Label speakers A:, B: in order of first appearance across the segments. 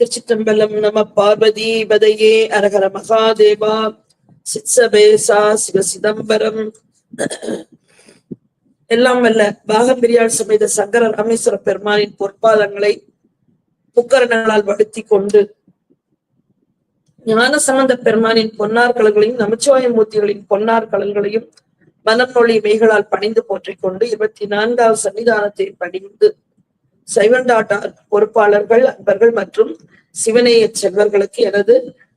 A: திருச்சிற்றம்பலம் நம பார்வதி பதையே அரகர மகாதேவா சித்சபேசா சிவ சிதம்பரம். எல்லாம் வல்ல பாகம்பிரியாள் சமேத சங்கர ராமேஸ்வர பெருமானின் பொற்பாதங்களை புக்கரணங்களால் வடுத்தி கொண்டு ஞான சம்பந்த பெருமானின் பொன்னார் கலங்களையும் நமச்சிவாய மூர்த்திகளின் பொன்னார் கலங்களையும் மனமொழி மெய்களால் பணிந்து போற்றிக் கொண்டு இருபத்தி நான்காவது சன்னிதானத்தை பணிந்து சைவண்டாட்டார் பொறுப்பாளர்கள் அன்பர்கள் மற்றும் சிவநேய செல்வர்களுக்கு எனது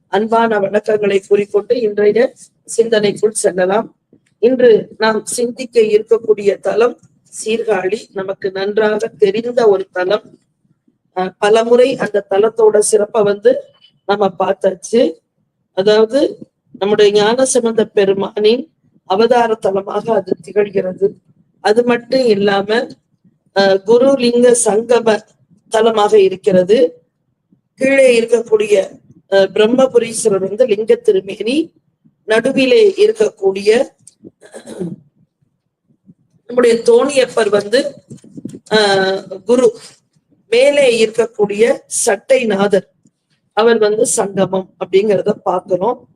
A: அன்பான வணக்கங்களை கூறிக்கொண்டு இன்றைய சிந்தனைக்குள் செல்லலாம். இன்று நாம் சிந்திக்க இருக்கக்கூடிய தலம் சீர்காழி. நமக்கு நன்றாக தெரிந்த ஒரு தலம் அஹ் பலமுறை அந்த தலத்தோட சிறப்பை வந்து நம்ம பார்த்தாச்சு. அதாவது நம்முடைய ஞான சம்பந்த பெருமானின் அவதார தலமாக அது திகழ்கிறது. அது மட்டும் இல்லாம குரு லிங்க சங்கம தலமாக இருக்கிறது. கீழே இருக்கக்கூடிய அஹ் பிரம்மபுரீஸ்வரர் வந்து லிங்க திருமேனி நடுவிலே இருக்கக்கூடிய நம்முடைய தோணியப்பர் வந்து ஆஹ் குரு. மேலே இருக்கக்கூடிய சட்டைநாதர். அவர் வந்து சங்கமம் அப்படிங்கிறத பார்க்கிறோம்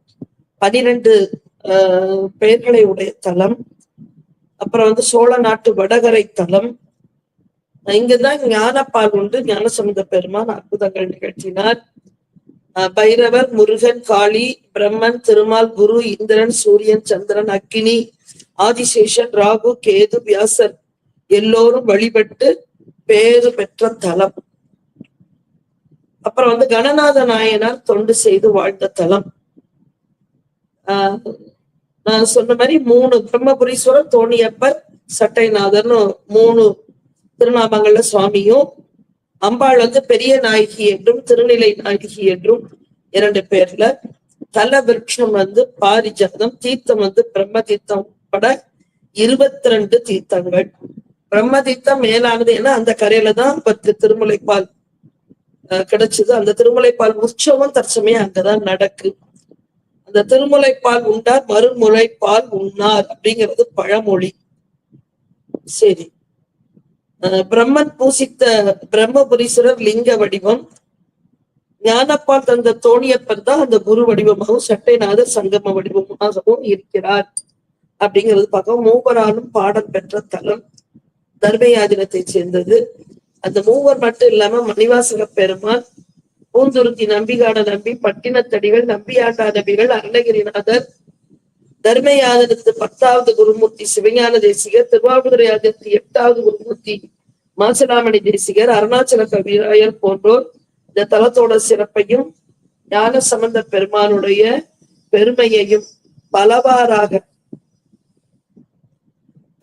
A: பனிரெண்டு ஆஹ் பெயர்களை உடைய தலம். அப்புறம் வந்து சோழ நாட்டு வடகரை தலம். இங்கதான் ஞானப்பால் உண்டு. ஞானசமுத பெருமான் அற்புதங்கள் நிகழ்த்தினார். அஹ் பைரவர் முருகன் காளி பிரம்மன் திருமால் குரு இந்திரன் சூரியன் சந்திரன் அக்கினி ஆதிசேஷன் ராகு கேது வியாசர் எல்லோரும் வழிபட்டு பேறு பெற்ற தலம். அப்புறம் வந்து கணநாத நாயனார் தொண்டு செய்து வாழ்ந்த தலம். ஆஹ் நான் சொன்ன மாதிரி மூணு பிரம்மபுரீஸ்வரர் தோணியப்பர் சட்டைநாதர்னு மூணு திருநாமங்கள்ல சுவாமியும் அம்பாள் வந்து பெரிய நாயகி என்றும் திருநிலை நாயகி என்றும் இரண்டு பேர்ல. தல விருட்சம் வந்து பாரிஜாதம் தீர்த்தம் வந்து பிரம்ம தீர்த்தம் பட இருபத்தி ரெண்டு தீர்த்தங்கள். பிரம்ம தீர்த்தம் மேலானது ஏன்னா அந்த கரையில தான் பத்து திருமுலைப்பால் அஹ், கிடைச்சது. அந்த திருமுலைப்பால் உற்சவம் தற்சமயம் அங்கதான் நடக்கு. அந்த திருமுலைப்பால் உண்டார் மறுமுலைப்பால் உண்ணார் அப்படிங்கிறது பழமொழி. சரி. பிரம்மன் பூசித்த பிரம்மபுரீஸ்வரர் லிங்க வடிவம். ஞானப்பால் தந்த தோணியப்பர் தான் அந்த குரு வடிவமாகவும் சட்டைநாதர் சங்கம வடிவமாகவும் இருக்கிறார். அப்படிங்கிறது பார்க்க மூவராலும் பாடல் பெற்ற தலம். தர்மயாதினத்தை சேர்ந்தது. அந்த மூவர் மட்டும் இல்லாம மணிவாசக பெருமான் பூந்துருத்தி நம்பிகாட நம்பி பட்டினத்தடிகள் நம்பியாண்டா நபிகள் அருணகிரிநாதர் தர்மயாதனத்து பத்தாவது குருமூர்த்தி சிவஞான தேசிகர் திருவாவூதுரை ஆதினத்து எட்டாவது குருமூர்த்தி மாசலாமணி தேசிகர் அருணாச்சல கவிராயர் போன்றோர் இந்த தலத்தோட சிறப்பையும் ஞான சம்பந்த பெருமானுடைய பெருமையையும் பலவாறாக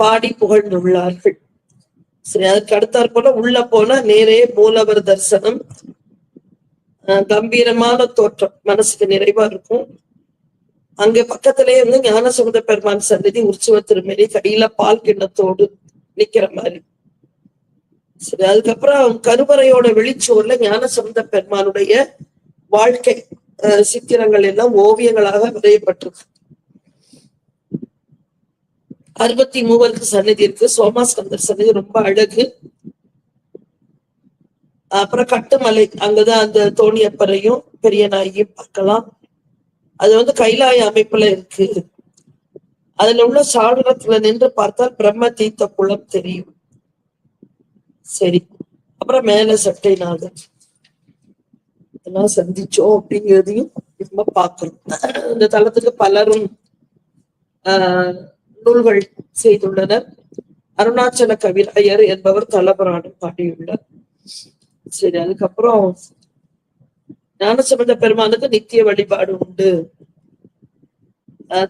A: பாடி புகழ்ந்துள்ளார்கள். சரி அதுக்கு அடுத்தாற் போல உள்ள போனா நேரே மூலவர் தரிசனம். கம்பீரமான தோற்றம். மனசுக்கு நிறைவா இருக்கும். அங்க பக்கத்திலே வந்து ஞானசமுத பெருமான் சன்னதி உற்சவ திருமேனி கையில பால் கிண்ணத்தோடு நிக்கிற மாதிரி. சரி அதுக்கப்புறம் கருவறையோட வெளிச்சோர்ல ஞானசமுத பெருமானுடைய வாழ்க்கை அஹ், சித்திரங்கள் எல்லாம் ஓவியங்களாக வரையப்பட்டிருக்கு. அறுபத்தி மூவருக்கு சன்னதி இருக்கு. சோமாஸ்கந்தர் சன்னதி ரொம்ப அழகு. அப்புறம் கட்டுமலை அங்கதான் அந்த தோணியப்பரையும் பெரிய நாயையும் பார்க்கலாம். அது வந்து கைலாய அமைப்புல இருக்கு. அதுல உள்ள சாளரத்துல நின்று பார்த்தால் பிரம்ம தீர்த்த குளம் தெரியும். சரி. அப்புறம் மேல சட்டை நாதன் இதெல்லாம் சந்திச்சோம் அப்படிங்கிறதையும் நம்ம பார்க்கணும். இந்த தளத்துக்கு பலரும் ஆஹ் நூல்கள் செய்துள்ளனர். அருணாச்சல கவிராயர் என்பவர் தலபுராணம் பாடியுள்ளார். சரி அதுக்கப்புறம் ஞானசம்பந்த பெருமானுக்கு நித்திய வழிபாடு உண்டு.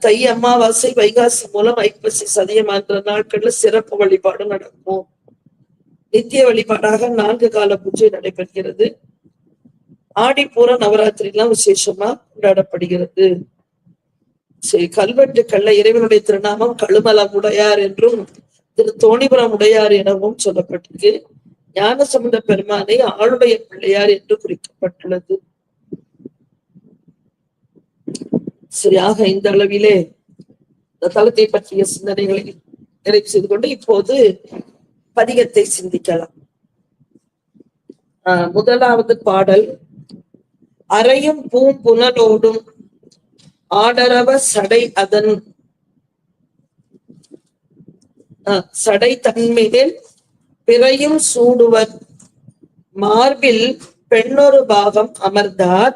A: தை அமாவாசை வைகாசி மூலம் ஐப்பசி சதயமான்ற நாட்கள்ல சிறப்பு வழிபாடு நடக்கும். நித்திய வழிபாடாக நான்கு கால பூஜை நடைபெறுகிறது. ஆடிப்பூர நவராத்திரி எல்லாம் விசேஷமா கொண்டாடப்படுகிறது. சரி கல்வெட்டுக்கள்ல இறைவனுடைய திருநாமம் கழுமலம் உடையார் என்றும் திரு தோணிபுரம் உடையார் எனவும் சொல்லப்பட்டிருக்கு. ஞான சம்பந்த பெருமானை ஆளுடைய பிள்ளையார் என்று குறிக்கப்பட்டுள்ளது. சரியாக இந்த அளவிலே இந்த தளத்தை பற்றிய சிந்தனைகளை நிறைவு செய்து கொண்டு இப்போது பதிகத்தை சிந்திக்கலாம். ஆஹ் முதலாவது பாடல். அறையும் பூம்புனலோடும் ஆடரவ சடை அதன் சடை தன்மையில் பிறையும் சூடுவர். மார்பில் பெண்ணொரு பாகம் அமர்ந்தார்.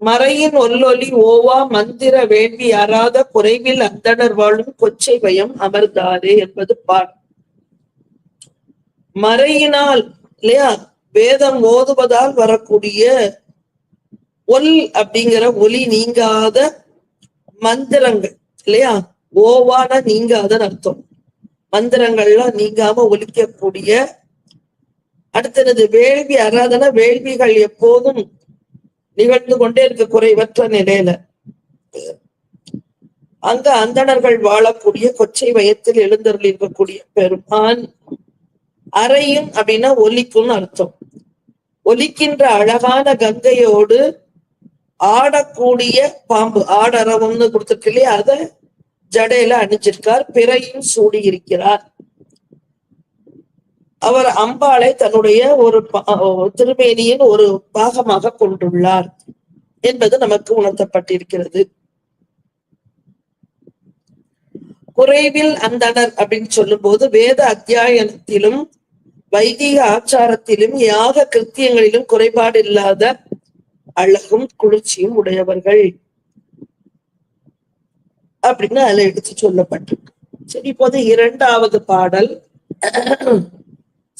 A: மறையின் ஒல்லொலி ஓவா மந்திர வேள்வி அறாத குறைவில் அந்தனர் வாழும் கொச்சை பயம் அமர்ந்தாரே என்பது பாடல் மறையினால் இல்லையா? வேதம் ஓதுவதால் வரக்கூடிய ஒல் அப்படிங்கிற ஒலி நீங்காத மந்திரங்கள் இல்லையா? ஓவான நீங்காத அர்த்தம். மந்திரங்கள்லாம் நீங்காம ஒலிக்கக்கூடிய அடுத்தது வேள்வி அறாதன வேள்விகள் எப்போதும் நிகழ்ந்து கொண்டே இருக்க குறைவற்ற நிலையில. அங்க அந்தணர்கள் வாழக்கூடிய கொச்சை வயத்தில் எழுந்தருள் இருக்கக்கூடிய பெருமான் அறையும் அப்படின்னா ஒலிக்கும்னு அர்த்தம். ஒலிக்கின்ற அழகான கங்கையோடு ஆடக்கூடிய பாம்பு ஆடரவம்னு கொடுத்துருக்கு இல்லையா அத ஜடையில அணிஞ்சிருக்கார் பிறையும் சூடி இருக்கிறார் அவர் அம்பாளை தன்னுடைய ஒரு திருமேனியின் ஒரு பாகமாக கொண்டுள்ளார் என்பது நமக்கு உணர்த்தப்பட்டிருக்கிறது. குறைவில் அந்தனர் அப்படின்னு சொல்லும்போது வேத அத்தியாயத்திலும் வைதிக ஆச்சாரத்திலும் யாக கிருத்தியங்களிலும் குறைபாடு இல்லாத அழகும் குளிர்ச்சியும் உடையவர்கள் அப்படின்னு அதுல எடுத்து சொல்லப்பட்டிருக்கு. சரி இப்போது இரண்டாவது பாடல்.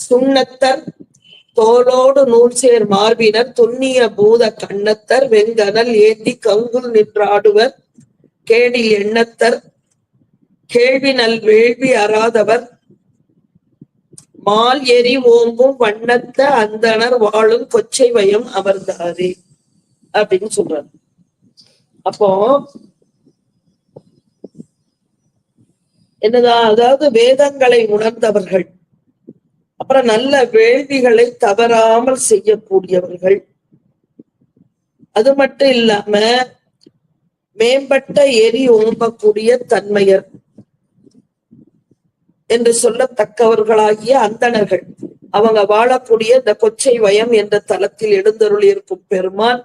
A: சுண்ணத்தர் தோளோடு நூல் சேர் மார்பினர் துண்ணிய பூத கண்ணத்தர் வெங்கனல் ஏந்தி கங்குல் நின்றாடுவர் கேடில் எண்ணத்தர் கேள்வி நல் வேள்வி அறாதவர் மால் எரி ஓம்பும் வண்ணத்த அந்தணர் வாழும் கொச்சை வயம் அமர்ந்தாரே அப்படின்னு சொல்றாரு. அப்போ என்னதான் அதாவது வேதங்களை உணர்ந்தவர்கள் அப்புறம் நல்ல வேள்விகளை தவறாமல் செய்யக்கூடியவர்கள். அது மட்டும் இல்லாம மேம்பட்ட எரி ஓம்பக்கூடிய தன்மையர் என்று சொல்லத்தக்கவர்களாகிய அந்தணர்கள். அவங்க வாழக்கூடிய இந்த கொச்சை வயம் என்ற தலத்தில் எழுந்தருள் இருக்கும் பெருமான்.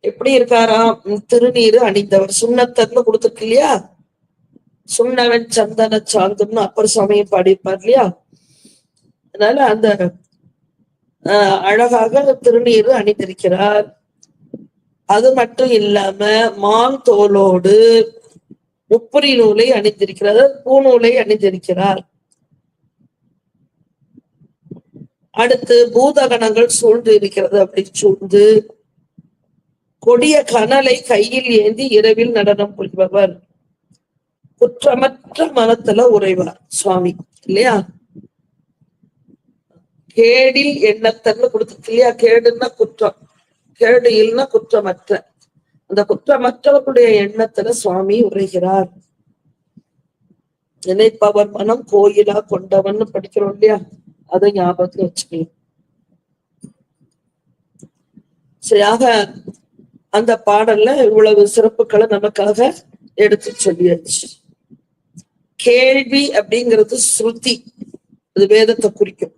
A: எப்படி இருக்காராம்? திருநீர் திருநீரு அணிந்தவர். சுண்ணத்தர்னு கொடுத்துருக்கு இல்லையா? சுண்ணவன் சந்தன சாந்துன்னு அப்பர் சுவாமியும் பாடியிருப்பார் இல்லையா? அதனால அந்த ஆஹ், அழகாக திருநீர் அணிந்திருக்கிறார். அது மட்டும் இல்லாம மான் தோலோடு முப்புரி நூலை அணிந்திருக்கிறார். பூநூலை அணிந்திருக்கிறார். அடுத்து பூதகணங்கள் சூழ்ந்து இருக்கிறது அப்படி சூழ்ந்து கொடிய கனலை கையில் ஏந்தி இரவில் நடனம் புரிபவர். குற்றமற்ற மனத்துல உறைவார் சுவாமி. இல்லையா? கேடில் எண்ணத்தன்னு கொடுத்துருக்கு இல்லையா? கேடுன்னா குற்றம். கேடு இல்லைன்னா குற்றமற்ற. அந்த குற்றமற்றவர்களுடைய எண்ணத்துல சுவாமி உரைகிறார். நினைப்பவர் மனம் கோயிலா கொண்டவன் படிக்கிறோம் இல்லையா? அதை ஞாபகத்துல வச்சுக்கலாம் சரியாக அந்த பாடல்ல இவ்வளவு சிறப்புகளை நமக்காக எடுத்து சொல்லியாச்சு. கேள்வி அப்படிங்கிறது ஸ்ருதி. அது வேதத்தை குறிக்கும்.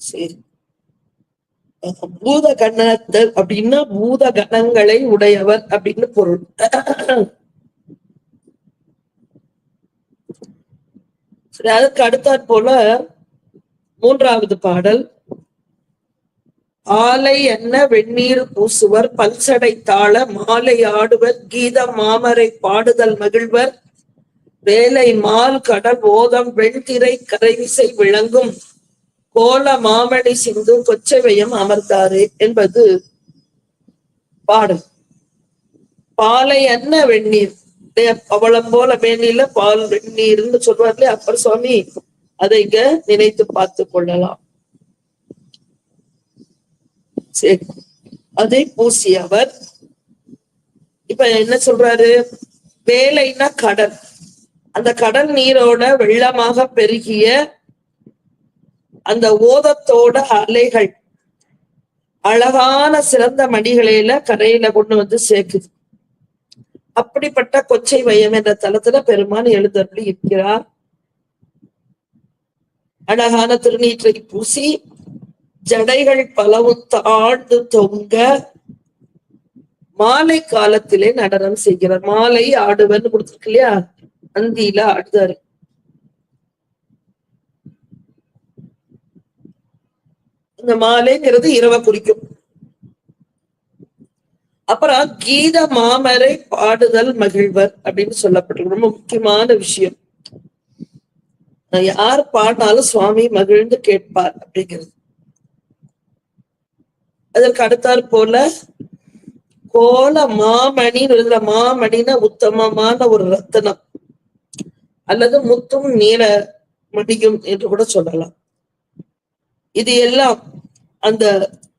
A: சரி. பூத கணத்தர் அப்படின்னா பூத கணங்களை உடையவர் அப்படின்னு பொருள். சரி அதுக்கு அடுத்தாற் போல மூன்றாவது பாடல். ஆலை என்ன வெந்நீர் பூசுவர் பல்சடை தாள மாலை ஆடுவர் கீத மாமரை பாடுதல் மகிழ்வர் வேலை மால் கடல் ஓதம் வெண்திரை கரைவிசை விளங்கும் கோல மாமணி சிந்து கொச்சவையும் அமர்ந்தாரு என்பது பாடல். பாலை அன்ன வெந்நீர்? அவளம் போல மேனில பால் வெந்நீர்னு சொல்வார்ல அப்பர் சுவாமி அதை இங்க நினைத்து பார்த்து கொள்ளலாம். சரி அதை பூசியவர் இப்ப என்ன சொல்றாரு? வேலைன்னா கடல். அந்த கடல் நீரோட வெள்ளமாக பெருகிய அந்த ஓதத்தோட அலைகள் அழகான சிறந்த மணிகளையில கரையில கொண்டு வந்து சேர்க்குது. அப்படிப்பட்ட கொச்சை வயம் என்ற தலத்துல பெருமான் எழுந்தருளி இருக்கிறார். அழகான திருநீற்றை பூசி ஜடைகள் பலவும் தாழ்ந்து தொங்க மாலை காலத்திலே நடனம் செய்கிறார். மாலை ஆடுவன் கொடுத்துருக்கு இல்லையா? அந்தியில ஆடுதாரு. இந்த மாலைங்கிறது இரவை குறிக்கும். அப்புறம் கீத மாமரை பாடுதல் மகிழ்வர் அப்படின்னு சொல்லப்பட்டிருக்கு. ரொம்ப முக்கியமான விஷயம். யார் பாடினாலும் சுவாமி மகிழ்ந்து கேட்பார் அப்படிங்கிறது. அதற்கு அடுத்தாற் போல கோல மாமணின்னு எழுதுற மாமணினா உத்தமமான ஒரு ரத்தனம். அல்லது முத்தும் நீல மடியும் என்று கூட சொல்லலாம். இது எல்லாம் அந்த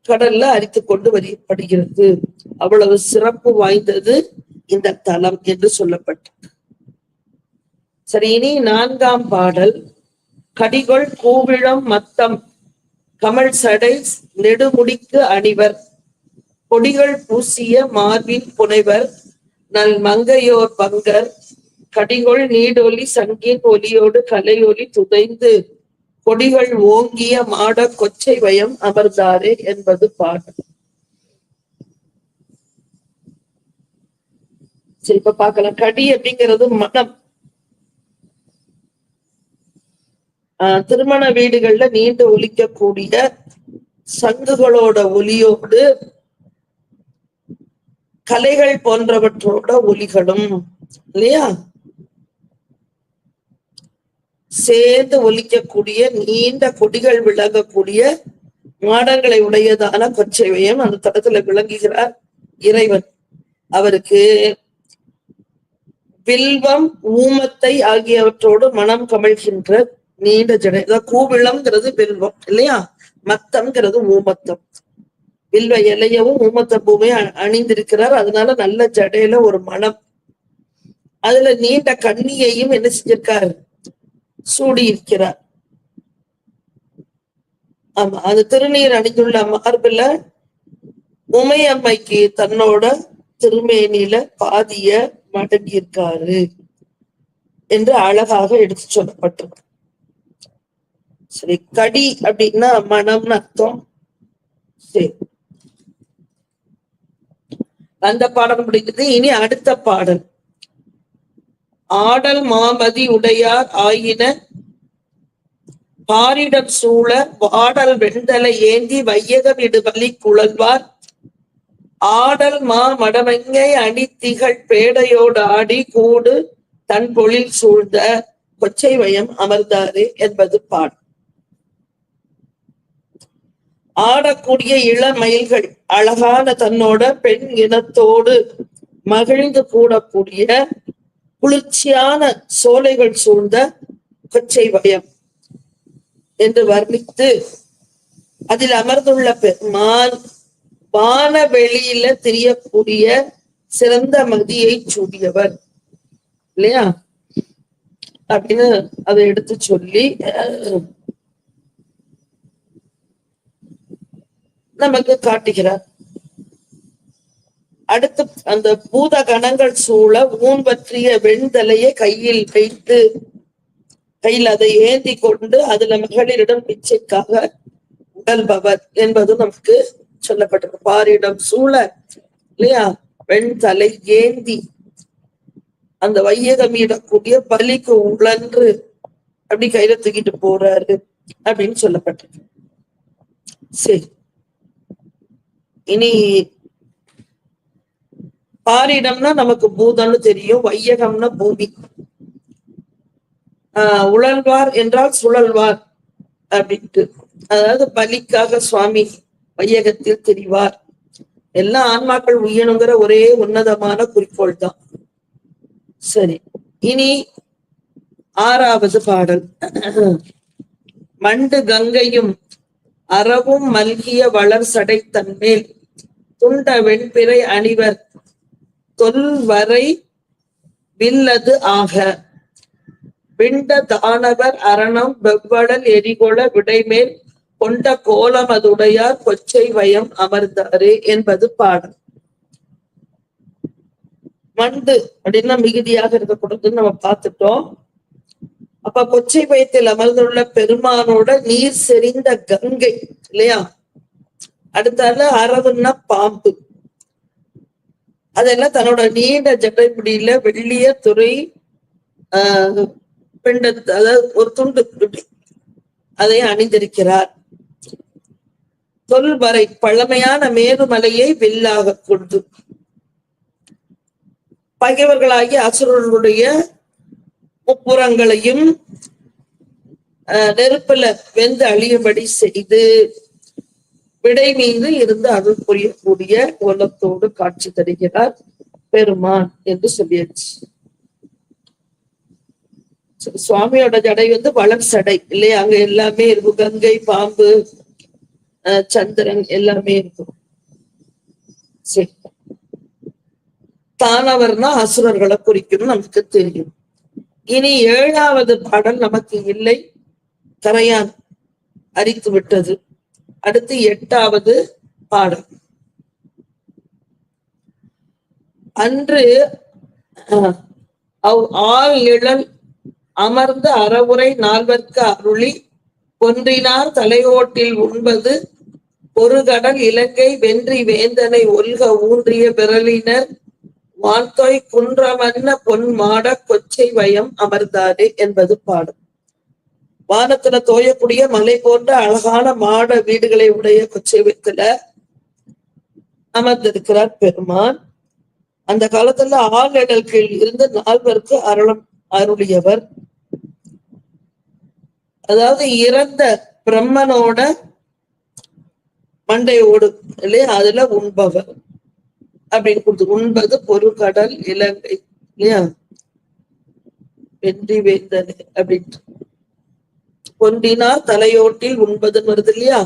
A: கடல்ல அரித்து கொண்டு வரப்படுகிறது அவ்வளவு சிறப்பு வாய்ந்தது இந்த தலம் என்று சொல்லப்பட்டது. சரி இனி நான்காம் பாடல். கடிகொள் கூவிழம் மத்தம் கமல் சடை நெடுமுடிக்கு அணிவர். கொடிகள் பூசிய மார்பின் புனைவர் நல் மங்கையோர் பங்கர். கடிகொள் நீடொலி சங்கின் ஒலியோடு கலையொலி துதைந்து. கொடிகள் ஓங்கிய மாட கொச்சை வயம் அமர்ந்தாரே என்பது பாடல். சரி இப்ப பாக்கலாம் கடி அப்படிங்கிறது மனம். ஆஹ் திருமண வீடுகள்ல நீண்டு ஒலிக்கக்கூடிய சங்குகளோட ஒலியோடு கலைகள் போன்றவற்றோட ஒலிகளும் இல்லையா? சேர்ந்து ஒலிக்கக்கூடிய நீண்ட கொடிகள் விளங்கக்கூடிய மாடங்களை உடையதான கொச்சைவையும் அந்த தடத்துல விளங்குகிறார் இறைவன். அவருக்கு வில்வம் ஊமத்தை ஆகியவற்றோடு மனம் கமழ்கின்ற நீண்ட ஜடை. அதாவது கூவிளம்ங்கிறது வில்வம் இல்லையா? மத்தம்ங்கிறது ஊமத்தம். வில்வ இலையவும் ஊமத்த பூவையும் அணிந்திருக்கிறார். அதனால நல்ல ஜடையில ஒரு மனம். அதுல நீண்ட கண்ணியையும் என்ன செஞ்சிருக்காரு? சூடியிருக்கிறார் ஆமா அந்த திருநீர் அணிந்துள்ள மார்புல உமையம்மைக்கு தன்னோட திருமேனியில பாதிய மடங்கியிருக்காரு என்று அழகாக எடுத்து சொல்லப்பட்டிருக்கு. சரி கடி அப்படின்னா மனம்னு அர்த்தம். சரி. அந்த பாடம் முடிக்குது இனி அடுத்த பாடல். ஆடல் மாமதி உடையார் ஆயின பாரிடம் சூழ வாடல் வெண்தலை ஏந்தி வையகம் இடுபலி குழல்வார். ஆடல் மா மடமங்கை அணி பேடையோடு ஆடி கூடு தன் பொழில் சூழ்ந்த கொச்சை வயம் அமர்ந்தாரு என்பது பாடல். ஆடக்கூடிய இளமயில்கள் அழகான தன்னோட பெண் இனத்தோடு மகிழ்ந்து கூடக்கூடிய குளிர்ச்சியான சோலைகள் சூழ்ந்த கொச்சை வயம் என்று வர்ணித்து அதில் அமர்ந்துள்ள பெருமான் வானவெளியில தெரியக்கூடிய சிறந்த மதியை சூடியவர். இல்லையா? அப்படின்னு அதை எடுத்து சொல்லி நமக்கு காட்டுகிறார். அடுத்து அந்த பூத கணங்கள் சூழ ஊன் பற்றிய வெண்தலையை கையில் வைத்து கையில் அதை ஏந்தி கொண்டு அதுல மகளிரிடம் பிச்சைக்காக உடல்பவர் என்பது நமக்கு சொல்லப்பட்டிருக்கு. பாரிடம் சூழ இல்லையா? வெண்தலை ஏந்தி அந்த வையகம் இடக்கூடிய பலிக்கு உழன்று அப்படி கையில தூக்கிட்டு போறாரு அப்படின்னு சொல்லப்பட்டிருக்கு. சரி. இனி பாரிடம்னா நமக்கு பூதம்னு தெரியும் வையகம்னா பூமி. ஆஹ் உழல்வார் என்றால் சுழல்வார் அப்படின்ட்டு. அதாவது பலிக்காக சுவாமி வையகத்தில் தெரிவார். எல்லா ஆன்மாக்கள் உயணுங்கிற ஒரே உன்னதமான குறிக்கோள் தான். சரி இனி ஆறாவது பாடல். மண்டு கங்கையும் அறவும் மல்கிய வளர் சடை தன்மேல் துண்ட வெண்பிறை அணிவர் தொல்வரை வில்லது ஆக. விண்ட தானவர் அரணம் வெவ்வடல் எரிகொள விடைமேல் கொண்ட கோலம் அதுடையார் கொச்சை வயம் அமர்ந்தாரே என்பது பாடல். மண்டு அப்படின்னா மிகுதியாக இருக்கக்கூடாதுன்னு நம்ம பார்த்துட்டோம். அப்ப கொச்சை வயத்தில் அமர்ந்துள்ள பெருமானோட நீர் செறிந்த கங்கை இல்லையா? அடுத்தால அரவுன்னா பாம்பு. அதெல்லாம் தன்னோட நீண்ட ஜடைப்பிடியில வெள்ளிய துறை ஆஹ் பிண்ட அதாவது ஒரு துண்டு அதை அணிந்திருக்கிறார். தொல்வரை பழமையான மேருமலையை வில்லாக கொண்டு பகைவர்களாகிய அசுரர்களுடைய முப்புறங்களையும் ஆஹ் நெருப்புல வெந்து அழியும்படி செய்து விடை மீது இருந்து அருள் புரியக்கூடிய கோலத்தோடு காட்சி தருகிறார் பெருமான் என்று சொல்லியாச்சு. சுவாமியோட ஜடை வந்து வளர் சடை இல்லையா? அங்க எல்லாமே இருக்கும். கங்கை பாம்பு சந்திரன் எல்லாமே இருக்கும். சரி. தானவர்னா அசுரர்களை குறிக்கும் நமக்கு தெரியும். இனி ஏழாவது பாடல் நமக்கு இல்லை. கரையான் அரித்து விட்டது. அடுத்து எட்டாவது பாடல். அன்று அவ் ஆள் நிழல் அமர்ந்த அறவுரை நால்வர்க்கு அருளி ஒன்றினார் தலையோட்டில் உண்பது ஒரு கடல் இலங்கை வென்றி வேந்தனை ஒல்க ஊன்றிய பிறலினர் வான்தோய் குன்றமன்ன பொன் மாட கொச்சை வயம் அமர்ந்தாரே என்பது பாடும் வானத்துல தோயக்கூடிய மலை போன்ற அழகான மாட வீடுகளை உடைய கொச்சை அமர்ந்திருக்கிறார் பெருமான். அந்த காலத்துல ஆழ்நிழல் கீழ் இருந்து நால்வருக்கு அருளம் அருளியவர். அதாவது இறந்த பிரம்மனோட மண்டையோடு இல்லையா? அதுல உண்பவர் அப்படின்னு கொடுத்து உண்பது பொருட்கடல் இலங்கை இல்லையா? வென்றி வேந்தனே அப்படின்ட்டு. கொண்டினார் தலையோட்டில் உண்பதுன்னு வருது இல்லையா?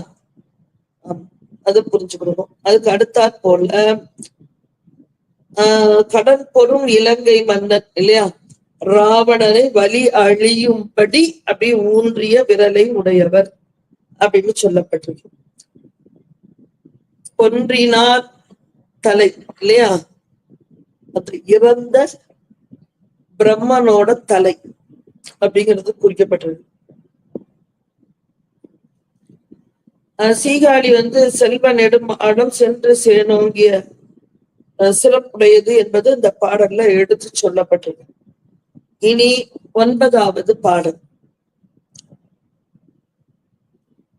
A: அது புரிஞ்சுக்கணும். அதுக்கு அடுத்தாற் போல ஆஹ் கடன் பொறும் இலங்கை மன்னன் இல்லையா? ராவணனை வலி அழியும்படி அப்படி ஊன்றிய விரலை உடையவர் அப்படின்னு சொல்லப்பட்டிருக்கு. கொன்றினார் தலை இல்லையா? அது இறந்த பிரம்மனோட தலை அப்படிங்கிறது குறிக்கப்பட்டிருக்கு. சீகாழி வந்து செல்வ நெடுமாடம் சென்று சேனோங்கிய சிறப்புடையது என்பது இந்த பாடல்ல எடுத்து சொல்லப்பட்டது இனி ஒன்பதாவது பாடல்.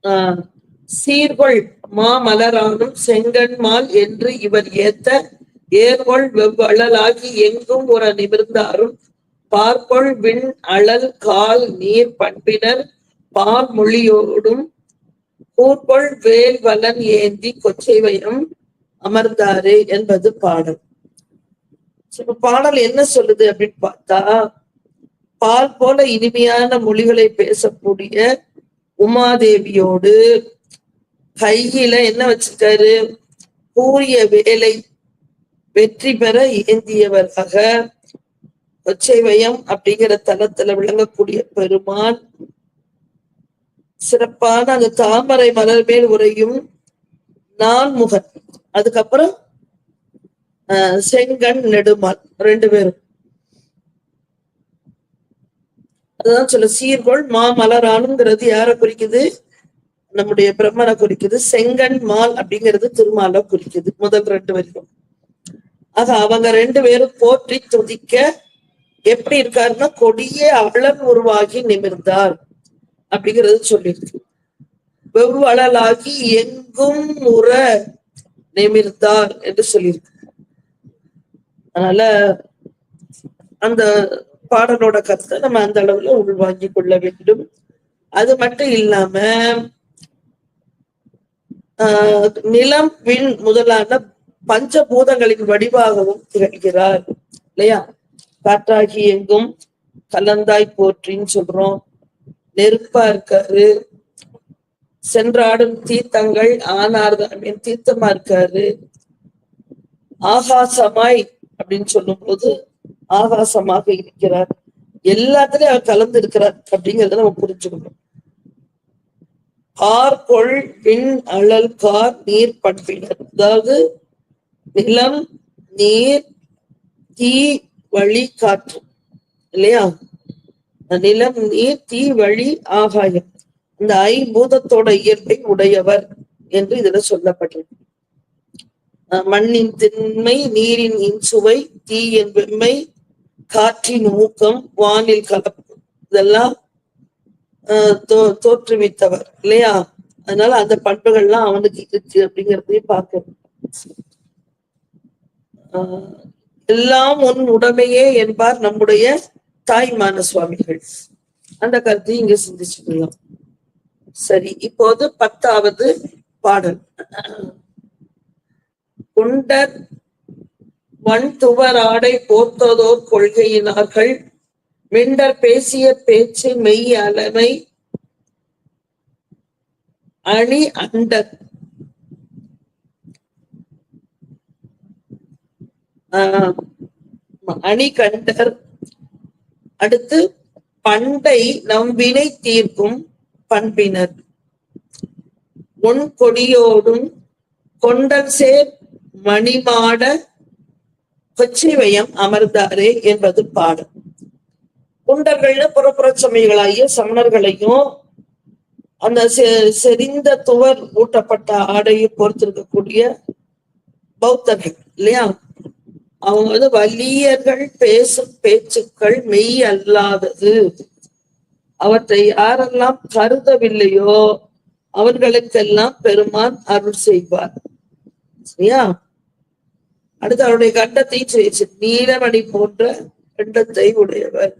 A: ஆஹ் சீர்கொள் மாமலரானும் செங்கன்மால் என்று இவர் ஏத்த ஏர்கொள் வெவ்வழலாகி எங்கும் ஒரு நிமிர்ந்தாரும் பார்கொள் விண் அழல் கால் நீர் பண்பினர் பால் மொழியோடும் கூர்கொள் வேல் வலன் ஏந்தி கொச்சைவயம் அமர்ந்தாரே என்பது பாடல். இப்ப பாடல் என்ன சொல்லுது அப்படின்னு பார்த்தா பால் போல இனிமையான மொழிகளை பேசக்கூடிய உமாதேவியோடு கையில என்ன வச்சிருக்காரு? கூறிய வேலை வெற்றி பெற ஏந்தியவராக கொச்சைவயம் அப்படிங்கிற தளத்துல விளங்கக்கூடிய பெருமான் சிறப்பான அந்த தாமரை மலர் மேல் உரையும் நான்முகன் அதுக்கப்புறம் ஆஹ் செங்கண் நெடுமால் ரெண்டு பேரும் அதுதான் சொல்ல மா மலராலங்கிறது யார குறிக்குது? நம்முடைய பிரம்மனை குறிக்குது. செங்கண் மால் அப்படிங்கிறது திருமாலை குறிக்குது முதல் ரெண்டு வரைக்கும் ஆக அவங்க ரெண்டு பேரும் போற்றி துதிக்க எப்படி இருக்காருன்னா கொடிய அவளன் உருவாகி நிமிர்ந்தார். அப்படிங்கிறது சொல்லியிருக்கு வெவ்வளலாகி எங்கும் உற நிமிர்ந்தார் என்று சொல்லியிருக்கு அதனால அந்த பாடலோட கருத்தை நம்ம அந்த அளவுல உள்வாங்கிக் கொள்ள வேண்டும். அது மட்டும் இல்லாம ஆஹ் நிலம் விண் முதலான பஞ்சபூதங்களின் வடிவாகவும் திகழ்கிறார் இல்லையா? காற்றாகி எங்கும் கலந்தாய் போற்றின்னு சொல்றோம். நெருப்பா இருக்காரு சென்றாடும் தீர்த்தங்கள் ஆனார் தீர்த்தமா இருக்காரு ஆகாசமாய் அப்படின்னு சொல்லும் போது ஆகாசமாக இருக்கிறார். எல்லாத்துலயும் அவர் கலந்து இருக்கிறார் அப்படிங்கறத நம்ம புரிஞ்சுக்கணும். ஆர்கொள் விண் அழல் கார் நீர் பண்பினர் அதாவது நிலம் நீர் தீ வழி காற்று. இல்லையா? நிலம் நீர் தீ வழி ஆகாயம். இந்த ஐம்பூதத்தோட இயல்பை உடையவர் என்று இதுல சொல்லப்பட்டிருக்கு. மண்ணின் திண்மை நீரின் இன்சுவை தீயின் வெம்மை காற்றின் ஊக்கம் வானில் கலப்பு இதெல்லாம் ஆஹ் தோ- தோற்றுவித்தவர் இல்லையா? அதனால அந்த பண்புகள்லாம் அவனுக்கு இருக்கு அப்படிங்கறதையும் பார்க்கணும். எல்லாம் உன் உடமையே என்பார் நம்முடைய தாய்மான சுவாமிகள். அந்த கருத்தையும் இங்க சிந்திச்சுக்கலாம் சரி இப்போது பத்தாவது பாடல். குண்டர் வன் துவர் ஆடை போர்த்ததோர் கொள்கையினார்கள். மிண்டர் பேசிய பேச்சு மெய் அலமை அணி அண்டர். ஆஹ் அணி கண்டர் அடுத்து பண்டை நம் வினை தீர்க்கும் பண்பினர். உன் கொடியோடும் கொண்டல் சேர் மணிமாட கொச்சிவயம் அமர்ந்தாரே என்பது பாடம். குண்டர்கள்னு புறப்புற சமயங்களாகிய சமணர்களையும் அந்த செ- செறிந்த துவர் ஊட்டப்பட்ட ஆடையை பொறுத்திருக்கக்கூடிய பௌத்தர்கள் இல்லையா? அவங்க வந்து வலியர்கள் பேசும் பேச்சுக்கள் மெய் அல்லாதது. அவற்றை யாரெல்லாம் கருதவில்லையோ அவர்களுக்கெல்லாம் பெருமான் அருள் செய்வார். சரியா? அடுத்து அவருடைய கண்டத்தை செய்ச்சு நீலமணி போன்ற கண்டத்தை உடையவர்.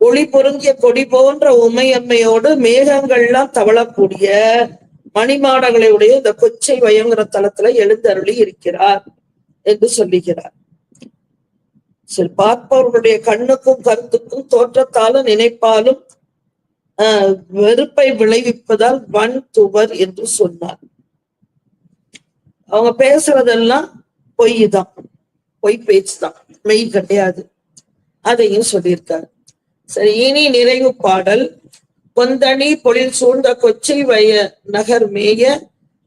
A: ஒளி பொருந்திய கொடி போன்ற உமையம்மையோடு மேகங்கள்லாம் தவழக்கூடிய மணிமாடங்களை உடைய இந்த கொச்சை பயங்கர தளத்துல எழுந்தருளி இருக்கிறார். என்று சொல்லுகிறார். சரி பார்ப்பவர்களுடைய கண்ணுக்கும் கருத்துக்கும் தோற்றத்தாலும் நினைப்பாலும் வெறுப்பை விளைவிப்பதால் வன் துவர் என்று சொன்னார். அவங்க பேசுறதெல்லாம் பொய் தான். பொய் பேச்சு தான். மெய் கிடையாது. அதையும் சொல்லியிருக்காரு. சரி இனி நிறைவு பாடல். கொந்தணி பொழில் சூழ்ந்த கொச்சை வய நகர் மேய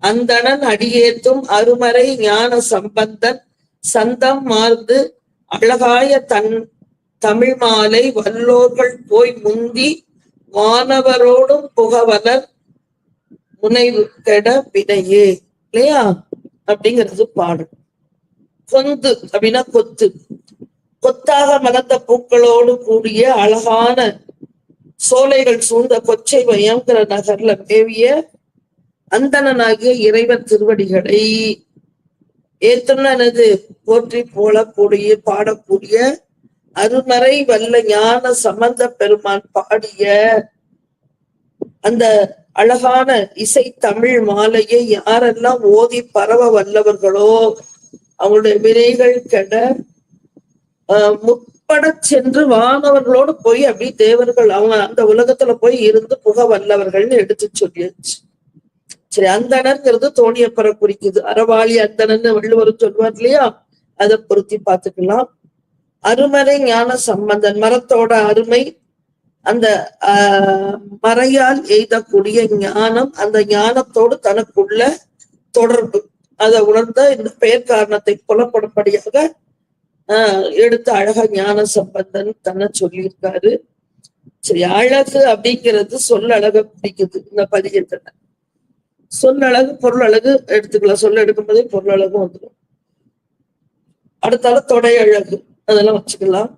A: அந்தணன் அடியேத்தும் அருமறை ஞான சம்பந்தன் சந்தம் மார்ந்து அழகாய தன் தமிழ் மாலை வல்லோர்கள் போய் முந்தி வானவரோடும் புகவலர் முனைவு கெட வினையே. இல்லையா? அப்படிங்கிறது பாடல். கொந்து அப்படின்னா கொத்து. கொத்தாக மலர்ந்த பூக்களோடு கூடிய அழகான சோலைகள் சூழ்ந்த கொச்சை மையம்ங்கிற நகர்ல மேவிய அந்தணனாகிய இறைவன் திருவடிகளை ஏத்துனது போற்றி போலக்கூடிய பாடக்கூடிய அருமறை வல்ல ஞான சம்பந்த பெருமான் பாடிய அந்த அழகான இசை தமிழ் மாலையை யாரெல்லாம் ஓதி பரவ வல்லவர்களோ அவங்களுடைய வினைகள் கெட முற்பட சென்று வானவர்களோடு போய் அப்படி தேவர்கள் அவங்க அந்த உலகத்துல போய் இருந்து புக வல்லவர்கள்னு எடுத்து சொல்லியாச்சு. சரி அந்தணர்ங்கிறது தோணியப்பரை குறிக்குது. அறவாளி அந்தணன்னு வள்ளுவர் சொல்வார் இல்லையா? அதை பொருத்தி பார்த்துக்கலாம். அருமறை ஞான சம்பந்தன் மரத்தோட அருமை அந்த ஆஹ் மறையால் எய்தக்கூடிய ஞானம் அந்த ஞானத்தோடு தனக்குள்ள தொடர்பு. அதை உணர்ந்த இந்த பெயர் காரணத்தை புலப்படும்படியாக ஆஹ் எடுத்து அழகா ஞான சம்பந்தன் தன்னை சொல்லியிருக்காரு. சரி அழகு அப்படிங்கிறது சொல் அழக பிடிக்குது. இந்த பதிகத்துல. சொல்லழகு பொருள் அழகு எடுத்துக்கலாம். சொல்ல எடுக்கும் போதே பொருள் அழகும் வந்துடும். அடுத்தால தொடை அழகு. அதெல்லாம் வச்சுக்கலாம்.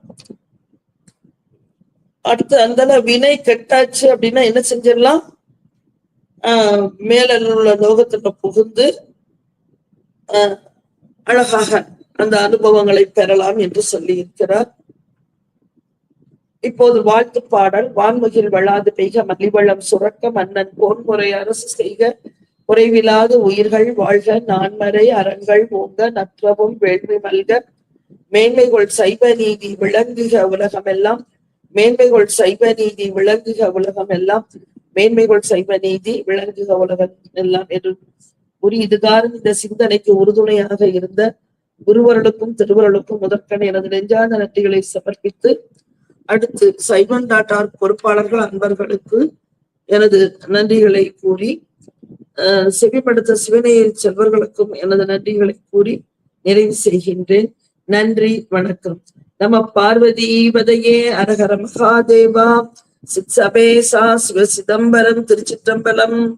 A: அடுத்து அந்த வினை கெட்டாச்சு அப்படின்னா என்ன செஞ்சிடலாம்? ஆஹ் மேல உள்ள லோகத்துல புகுந்து ஆஹ் அழகாக அந்த அனுபவங்களை பெறலாம் என்று சொல்லி இருக்கிறார் இப்போது வாழ்த்து பாடல் வான்முகில் வளாது பெய்க மலிவளம் சுரக்க மன்னன் போன்முறை அரசு செய்க. குறைவிலாது உயிர்கள் வாழ்க நான்மறை அறங்கள் ஓங்க நற்றவும் வேள்வி மல்க. மேன்மைகள் சைவ நீதி விளங்குக உலகமெல்லாம். மேன்மைகள் சைவ நீதி விளங்குக உலகம் எல்லாம் மேன்மைகள் சைவ நீதி விளங்குக உலகம் எல்லாம் என்று கூறி இதுகாரும் இந்த சிந்தனைக்கு உறுதுணையாக இருந்த குருவர்களுக்கும் திருவருளுக்கும் முதற்கண் எனது நெஞ்சார்ந்த நன்றிகளை சமர்ப்பித்து அடுத்து சைவன் டாட்டார் பொறுப்பாளர்கள் அன்பர்களுக்கு எனது நன்றிகளை கூறி செவிப்படுத்த சிவனையில் செல்வர்களுக்கும் எனது நன்றிகளை கூறி நிறைவு செய்கின்றேன். நன்றி வணக்கம். நம பார்வதி பதையே அரகர மகாதேவா. சித் சபேசா சிவ சிதம்பரம் திருச்சிற்றம்பலம்.